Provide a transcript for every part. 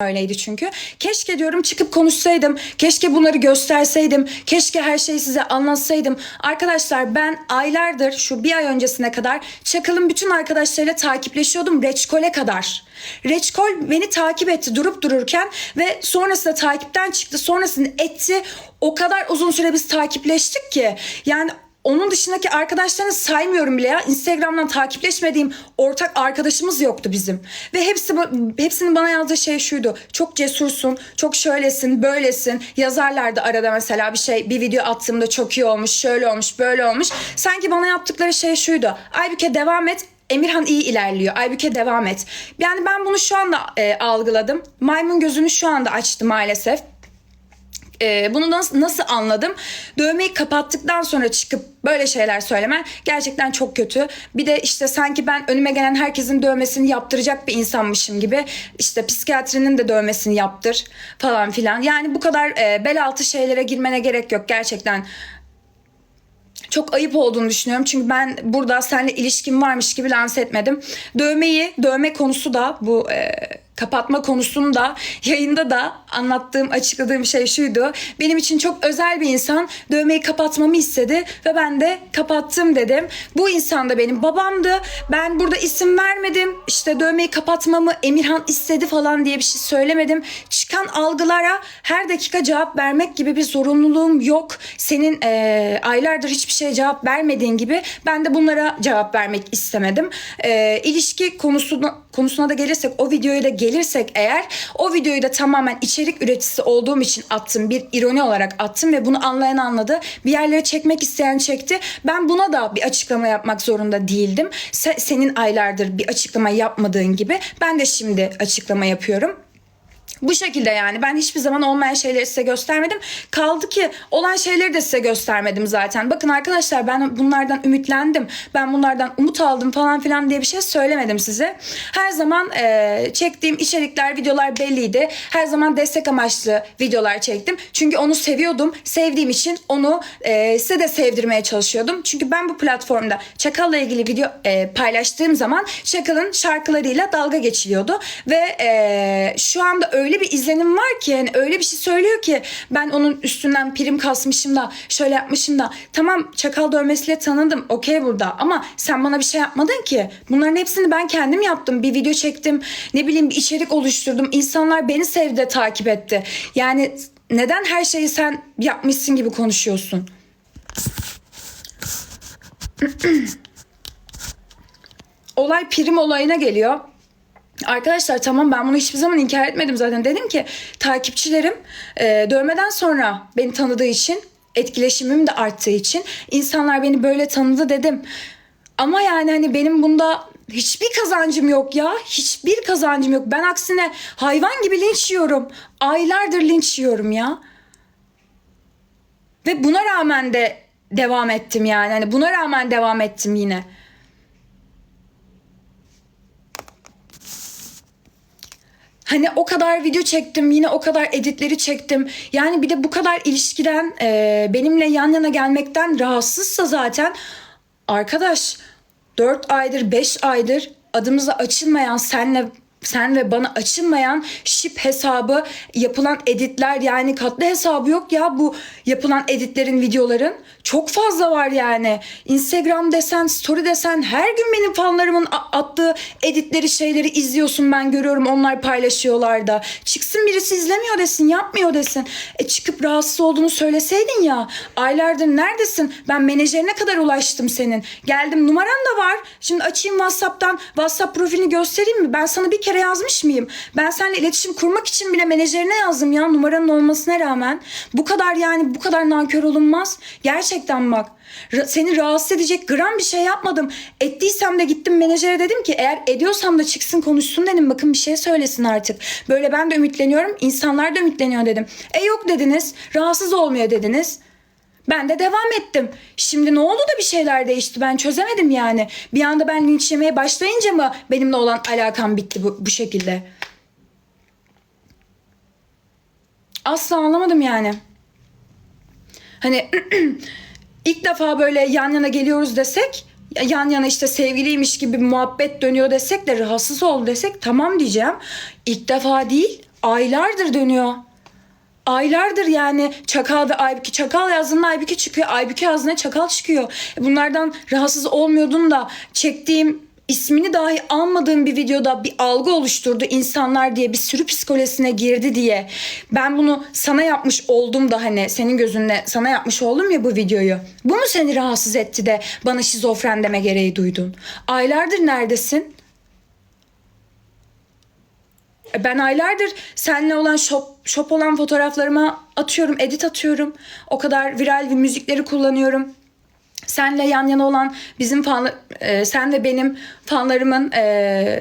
öyleydi çünkü. Keşke diyorum çıkıp konuşsaydım. Keşke bunları gösterseydim. Keşke her şeyi size anlatsaydım. Arkadaşlar ben aylardır şu bir ay öncesine kadar Çakıl'ın bütün arkadaşlarıyla takipleşiyordum. Reçkol'e kadar. Reçkol beni takip etti durup dururken ve sonrasında takipten çıktı. Sonrasında etti. O kadar uzun süre biz takipleştik ki. Yani onun dışındaki arkadaşlarını saymıyorum bile ya. Instagram'dan takipleşmediğim ortak arkadaşımız yoktu bizim. Ve hepsi hepsinin bana yazdığı şey şuydu. Çok cesursun, çok şöylesin, böylesin. Yazarlardı arada mesela bir şey, bir video attığımda çok iyi olmuş, şöyle olmuş, böyle olmuş. Sanki bana yaptıkları şey şuydu. Aybüke devam et, Emirhan iyi ilerliyor. Aybüke devam et. Yani ben bunu şu anda e, algıladım. Maymun gözünü şu anda açtı maalesef. Ee, bunu nasıl, nasıl anladım? Dövmeyi kapattıktan sonra çıkıp böyle şeyler söylemen gerçekten çok kötü. Bir de işte sanki ben önüme gelen herkesin dövmesini yaptıracak bir insanmışım gibi işte psikiyatrinin de dövmesini yaptır falan filan. Yani bu kadar e, bel altı şeylere girmene gerek yok gerçekten çok ayıp olduğunu düşünüyorum. Çünkü ben burada seninle ilişkim varmış gibi lanse etmedim. Dövmeyi, dövme konusu da bu e, kapatma konusunu da yayında da anlattığım, açıkladığım şey şuydu. Benim için çok özel bir insan dövmeyi kapatmamı istedi ve ben de kapattım dedim. Bu insan da benim babamdı. Ben burada isim vermedim. İşte dövmeyi kapatmamı Emirhan istedi falan diye bir şey söylemedim. Çıkan algılara her dakika cevap vermek gibi bir zorunluluğum yok. Senin e, aylardır hiçbir şeye cevap vermediğin gibi ben de bunlara cevap vermek istemedim. E, ilişki konusuna, konusuna da gelirsek o videoya da gelirsek eğer o videoyu da tamamen içerik üreticisi olduğum için attım. Bir ironi olarak attım ve bunu anlayan anladı. Bir yerlere çekmek isteyen çekti. Ben buna da bir açıklama yapmak zorunda değildim. Se- senin aylardır bir açıklama yapmadığın gibi ben de şimdi açıklama yapıyorum. Bu şekilde yani ben hiçbir zaman olmayan şeyleri size göstermedim. Kaldı ki olan şeyleri de size göstermedim zaten. Bakın arkadaşlar ben bunlardan ümitlendim. Ben bunlardan umut aldım falan filan diye bir şey söylemedim size. Her zaman e, çektiğim içerikler, videolar belliydi. Her zaman destek amaçlı videolar çektim. Çünkü onu seviyordum. Sevdiğim için onu e, size de sevdirmeye çalışıyordum. Çünkü ben bu platformda Çakal'la ilgili video e, paylaştığım zaman Çakal'ın şarkılarıyla dalga geçiliyordu. Ve e, şu anda öyle bir izlenim var ki yani öyle bir şey söylüyor ki ben onun üstünden prim kasmışım da şöyle yapmışım da tamam çakal dövmesiyle tanıdım okey burada ama sen bana bir şey yapmadın ki. Bunların hepsini ben kendim yaptım bir video çektim ne bileyim bir içerik oluşturdum insanlar beni sevdi takip etti. Yani neden her şeyi sen yapmışsın gibi konuşuyorsun? Olay prim olayına geliyor Arkadaşlar tamam ben bunu hiçbir zaman inkar etmedim zaten. Dedim ki takipçilerim e, dövmeden sonra beni tanıdığı için etkileşimim de arttığı için insanlar beni böyle tanıdı dedim. Ama yani hani benim bunda hiçbir kazancım yok ya. Hiçbir kazancım yok. Ben aksine hayvan gibi linç yiyorum. Aylardır linç yiyorum ya. Ve buna rağmen de devam ettim yani. Hani buna rağmen devam ettim yine. Hani o kadar video çektim yine o kadar editleri çektim. Yani bir de bu kadar ilişkiden e, benimle yan yana gelmekten rahatsızsa zaten arkadaş 4 aydır 5 aydır adımıza açılmayan senle sen ve bana açılmayan şip hesabı yapılan editler yani katlı hesabı yok ya bu yapılan editlerin videoların. Çok fazla var yani. Instagram desen story desen her gün benim fanlarımın attığı editleri şeyleri izliyorsun ben görüyorum onlar paylaşıyorlar da. Çıksın birisi izlemiyor desin yapmıyor desin. E çıkıp rahatsız olduğunu söyleseydin ya. Aylardır neredesin? Ben menajerine kadar ulaştım senin. Geldim numaran da var. Şimdi açayım whatsapp'tan. Whatsapp profilini göstereyim mi? Ben sana bir kere yazmış mıyım ben seninle iletişim kurmak için bile menajerine yazdım ya numaranın olmasına rağmen bu kadar yani bu kadar nankör olunmaz gerçekten bak seni rahatsız edecek gram bir şey yapmadım. Ettiysem de gittim menajere dedim ki eğer ediyorsam da çıksın konuşsun dedim. Bakın bir şey söylesin artık. Böyle ben de ümitleniyorum. insanlar da ümitleniyor dedim. E yok dediniz. Rahatsız olmuyor dediniz. Ben de devam ettim. Şimdi ne oldu da bir şeyler değişti ben çözemedim yani. Bir anda ben linç yemeye başlayınca mı benimle olan alakam bitti bu, bu şekilde? Asla anlamadım yani. Hani ilk defa böyle yan yana geliyoruz desek yan yana işte sevgiliymiş gibi muhabbet dönüyor desek de rahatsız ol desek tamam diyeceğim. İlk defa değil aylardır dönüyor. Aylardır yani Çakal ve Aybüke. Çakal yazdığında Aybüke çıkıyor. Aybüke yazdığında Çakal çıkıyor. E Bunlardan rahatsız olmuyordun da çektiğim ismini dahi almadığım bir videoda bir algı oluşturdu insanlar diye bir sürü psikolojisine girdi diye. Ben bunu sana yapmış oldum da hani senin gözünle sana yapmış oldum ya bu videoyu. Bu mu seni rahatsız etti de bana şizofren deme gereği duydun? Aylardır neredesin? Ben aylardır seninle olan şop, şop olan fotoğraflarıma atıyorum, edit atıyorum. O kadar viral bir müzikleri kullanıyorum. Senle yan yana olan bizim fan, e, sen ve benim fanlarımın e,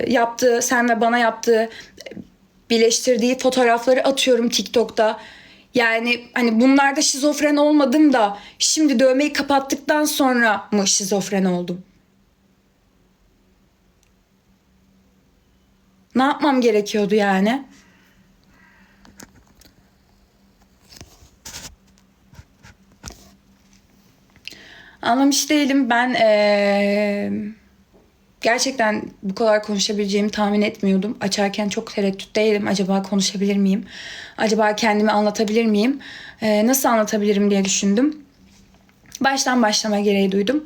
yaptığı, sen ve bana yaptığı, birleştirdiği fotoğrafları atıyorum TikTok'ta. Yani hani bunlarda şizofren olmadım da şimdi dövmeyi kapattıktan sonra mı şizofren oldum? Ne yapmam gerekiyordu yani? Anlamış değilim. Ben eee, gerçekten bu kadar konuşabileceğimi tahmin etmiyordum. Açarken çok tereddütteydim. Acaba konuşabilir miyim? Acaba kendimi anlatabilir miyim? Eee, nasıl anlatabilirim diye düşündüm. Baştan başlama gereği duydum.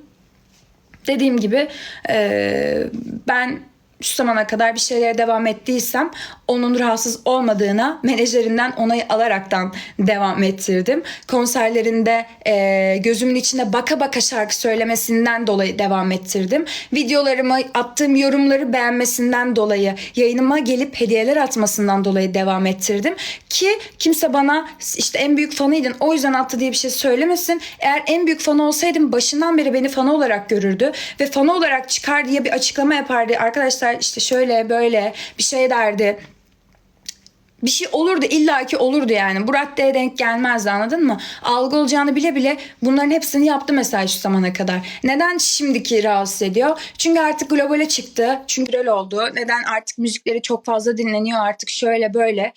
Dediğim gibi eee, ben şu zamana kadar bir şeylere devam ettiysem onun rahatsız olmadığına menajerinden onayı alaraktan devam ettirdim. Konserlerinde e, gözümün içine baka baka şarkı söylemesinden dolayı devam ettirdim. Videolarımı attığım yorumları beğenmesinden dolayı yayınıma gelip hediyeler atmasından dolayı devam ettirdim. Ki kimse bana işte en büyük fanıydın o yüzden attı diye bir şey söylemesin. Eğer en büyük fanı olsaydım başından beri beni fanı olarak görürdü ve fanı olarak çıkar diye bir açıklama yapardı. Arkadaşlar işte şöyle böyle bir şey derdi bir şey olurdu illaki olurdu yani. Bu raddeye denk gelmezdi anladın mı? Algı olacağını bile bile bunların hepsini yaptı mesela şu zamana kadar. Neden şimdiki rahatsız ediyor? Çünkü artık globale çıktı. Çünkü öyle oldu. Neden artık müzikleri çok fazla dinleniyor artık şöyle böyle.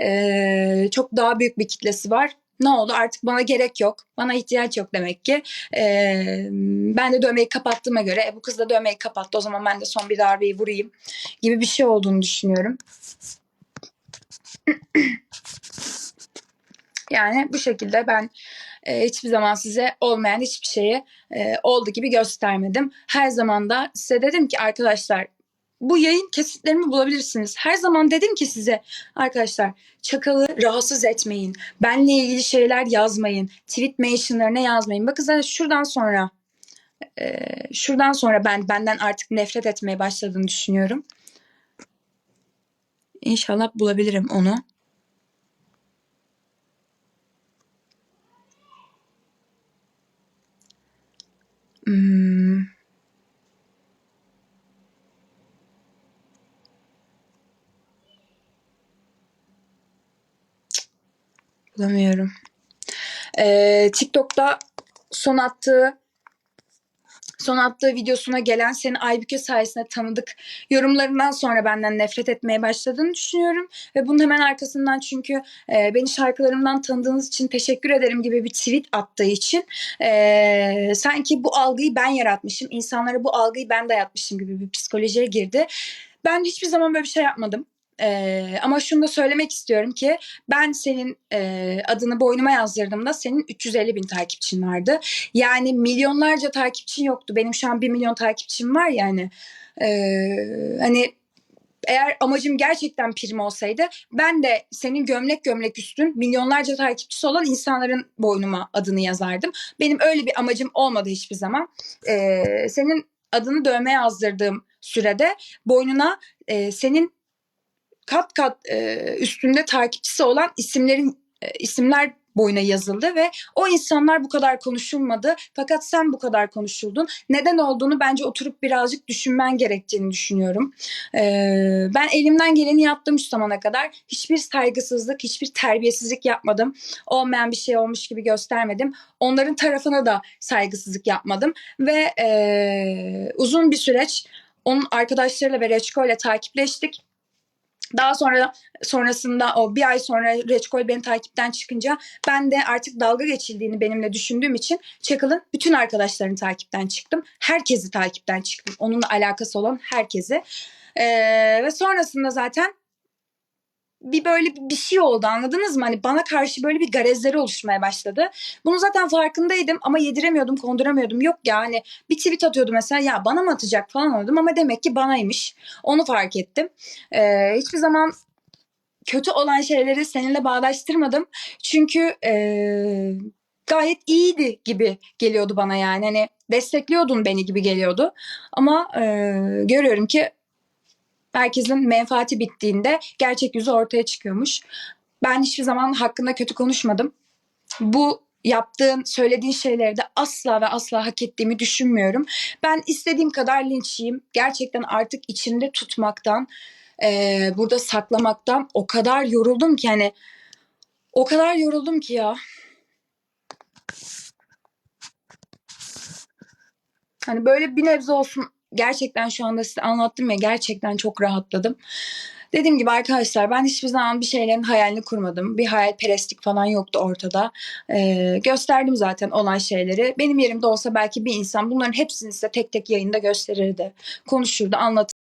Ee, çok daha büyük bir kitlesi var. Ne oldu artık bana gerek yok. Bana ihtiyaç yok demek ki. Ee, ben de dövmeyi kapattığıma göre e, bu kız da dövmeyi kapattı. O zaman ben de son bir darbeyi vurayım gibi bir şey olduğunu düşünüyorum. Yani bu şekilde ben e, hiçbir zaman size olmayan hiçbir şeyi e, oldu gibi göstermedim. Her zaman da size dedim ki arkadaşlar bu yayın kesitlerimi bulabilirsiniz. Her zaman dedim ki size arkadaşlar çakalı rahatsız etmeyin. Benle ilgili şeyler yazmayın. Tweet mentionlarına yazmayın. Bakın zaten şuradan sonra e, şuradan sonra ben benden artık nefret etmeye başladığını düşünüyorum. İnşallah bulabilirim onu. Bulamıyorum. Ee, TikTok'ta son attığı son attığı videosuna gelen seni Aybüke sayesinde tanıdık yorumlarından sonra benden nefret etmeye başladığını düşünüyorum. Ve bunun hemen arkasından çünkü e, beni şarkılarımdan tanıdığınız için teşekkür ederim gibi bir tweet attığı için e, sanki bu algıyı ben yaratmışım, insanlara bu algıyı ben dayatmışım gibi bir psikolojiye girdi. Ben hiçbir zaman böyle bir şey yapmadım. Ee, ama şunu da söylemek istiyorum ki ben senin e, adını boynuma yazdırdığımda senin 350 bin takipçin vardı. Yani milyonlarca takipçin yoktu. Benim şu an 1 milyon takipçim var yani. Ee, hani eğer amacım gerçekten prim olsaydı ben de senin gömlek gömlek üstün milyonlarca takipçisi olan insanların boynuma adını yazardım. Benim öyle bir amacım olmadı hiçbir zaman. Ee, senin adını dövme yazdırdığım sürede boynuna e, senin kat kat e, üstünde takipçisi olan isimlerin e, isimler boyuna yazıldı ve o insanlar bu kadar konuşulmadı fakat sen bu kadar konuşuldun. Neden olduğunu bence oturup birazcık düşünmen gerektiğini düşünüyorum. Ee, ben elimden geleni yaptım şu zamana kadar. Hiçbir saygısızlık, hiçbir terbiyesizlik yapmadım. Olmayan bir şey olmuş gibi göstermedim. Onların tarafına da saygısızlık yapmadım ve e, uzun bir süreç onun arkadaşlarıyla ve Reçko ile takipleştik. Daha sonra sonrasında o bir ay sonra Reçkol beni takipten çıkınca ben de artık dalga geçildiğini benimle düşündüğüm için Çakıl'ın bütün arkadaşlarını takipten çıktım. Herkesi takipten çıktım. Onunla alakası olan herkesi. Ee, ve sonrasında zaten bir böyle bir şey oldu anladınız mı? Hani bana karşı böyle bir garezleri oluşmaya başladı. Bunu zaten farkındaydım ama yediremiyordum, konduramıyordum. Yok ya hani bir tweet atıyordu mesela ya bana mı atacak falan oldum ama demek ki banaymış. Onu fark ettim. Ee, hiçbir zaman kötü olan şeyleri seninle bağdaştırmadım. Çünkü ee, gayet iyiydi gibi geliyordu bana yani. Hani destekliyordun beni gibi geliyordu. Ama ee, görüyorum ki herkesin menfaati bittiğinde gerçek yüzü ortaya çıkıyormuş. Ben hiçbir zaman hakkında kötü konuşmadım. Bu yaptığın, söylediğin şeyleri de asla ve asla hak ettiğimi düşünmüyorum. Ben istediğim kadar linç yiyeyim. Gerçekten artık içimde tutmaktan, eee, burada saklamaktan o kadar yoruldum ki hani o kadar yoruldum ki ya. Hani böyle bir nebze olsun gerçekten şu anda size anlattım ya gerçekten çok rahatladım. Dediğim gibi arkadaşlar ben hiçbir zaman bir şeylerin hayalini kurmadım. Bir hayalperestlik falan yoktu ortada. Ee, gösterdim zaten olan şeyleri. Benim yerimde olsa belki bir insan bunların hepsini size tek tek yayında gösterirdi. Konuşurdu, anlatırdı.